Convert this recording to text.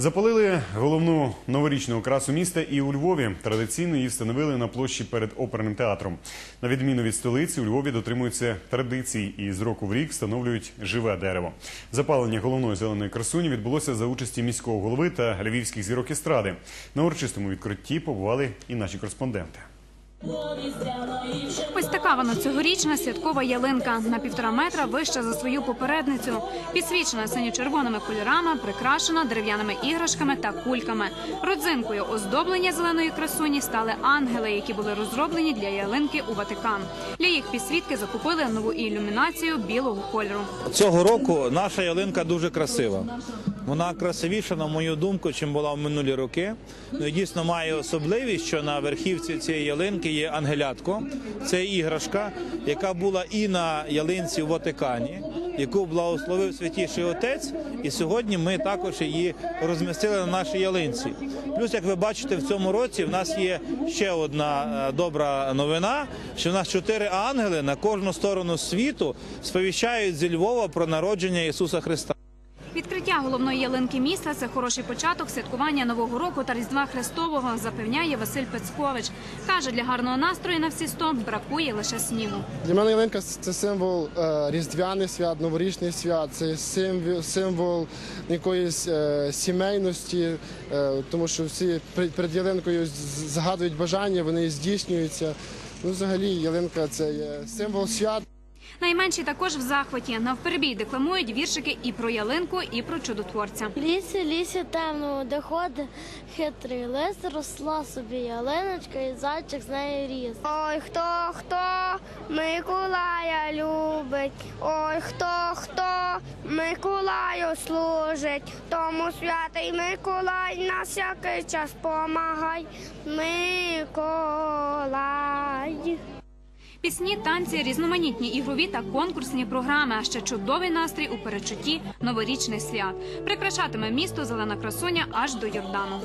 Запалили головну новорічну окрасу міста і у Львові. Традиційно її встановили на площі перед оперним театром. На відміну від столиці, у Львові дотримуються традицій і з року в рік встановлюють живе дерево. Запалення головної зеленої красуні відбулося за участі міського голови та львівських зірок естради. На урочистому відкритті побували і наші кореспонденти. Ось цьогорічна святкова ялинка на півтора метра вища за свою попередницю. Підсвічена синьо-червоними кольорами, прикрашена дерев'яними іграшками та кульками. Родзинкою оздоблення зеленої красуні стали ангели, які були розроблені для ялинки у Ватикан. Для їх підсвітки закупили нову ілюмінацію білого кольору. Цього року наша ялинка дуже красива. Вона красивіша, на мою думку, чим була в минулі роки. Ну дійсно має особливість, що на верхівці цієї ялинки є ангелятко. Це іграшка, яка була і на ялинці в Ватикані, яку благословив святіший отець. І сьогодні ми також її розмістили на нашій ялинці. Плюс, як ви бачите, в цьому році в нас є ще одна е, добра новина: що в нас чотири ангели на кожну сторону світу сповіщають зі Львова про народження Ісуса Христа. Відкриття головної ялинки міста це хороший початок святкування нового року та різдва Христового, запевняє Василь Пецькович. каже, для гарного настрою на всі сто бракує лише снігу. Для мене ялинка це символ е, різдвяних свят, новорічних свят, це символ, символ якоїсь е, сімейності, е, тому що всі перед ялинкою з- згадують бажання, вони здійснюються. Ну, взагалі, ялинка це є символ свят. Найменші також в захваті. Навперебій декламують віршики і про ялинку, і про чудотворця. Лісі, лісі темному, де ходить хитрий лис, росла собі ялиночка і зайчик з нею ріс. Ой, хто хто Миколая любить, ой, хто хто Миколаю служить, тому святий Миколай на всякий час помагай. Миколай. Пісні, танці, різноманітні ігрові та конкурсні програми, а ще чудовий настрій у передчутті новорічних свят. Прикрашатиме місто зелена красуня аж до Йордану.